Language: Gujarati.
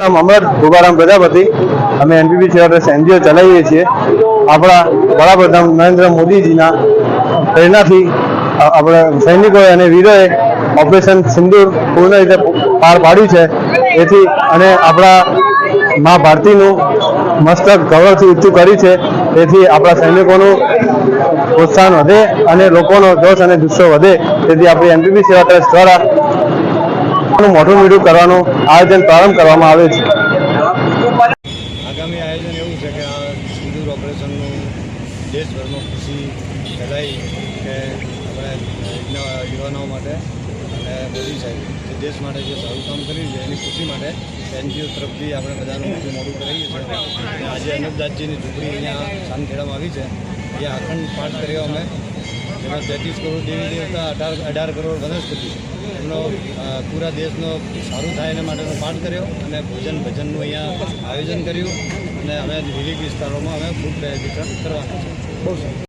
નામ અમર ભુગારામ પ્રજાપતિ. અમે એનપીપી સેવા એનજીઓ ચલાવીએ છીએ. આપણા વડાપ્રધાન નરેન્દ્ર મોદીજીના પ્રેરણાથી આપણે સૈનિકોએ અને વીરોએ ઓપરેશન સિંદૂર પૂર્ણ રીતે પાર પાડ્યું છે. એથી અને આપણા મા ભારતીનું મસ્તક ગૌરવથી ઊંચું કર્યું છે. તેથી આપણા સૈનિકોનું પ્રોત્સાહન વધે અને લોકોનો જોશ અને જુસ્સો વધે. તેથી આપણી એનપીપી સેવા ટ્રસ્ટ દ્વારા નું મોટું મીઠું કરવાનું, આયોજન પ્રારંભ કરવામાં આવે છે. આગામી આયોજન એવું છે કે આ સિંદૂર ઓપરેશનનું દેશભરમાં ખુશી ફેલાઈ કે આપણે યુવા- યુવાનો માટે અને મોદી સાહેબ, જે દેશ માટે જે સારું કામ કર્યું છે, એની ખુશી માટે એનજીઓ તરફથી આપણે બધાનું મોટું મોટું કરાવીએ છીએ. આજે અનુપદાસજીની ઝૂંપડી અહીંયા સાનખેડામાં આવી છે. એ આખંડ પાઠ કર્યો અમે. જેમાં તેત્રીસ કરોડ દેવી દેવતા અઢાર અઢાર કરોડ વનસ્પતિ. એમનો પૂરા દેશનો સારું થાય એના માટેનો પાઠ કર્યો અને ભોજન ભજનનું અહીંયા આયોજન કર્યું. અને અમે વિવિધ વિસ્તારોમાં અમે ફૂડ વિતરણ કરવાના છે બહુ સારું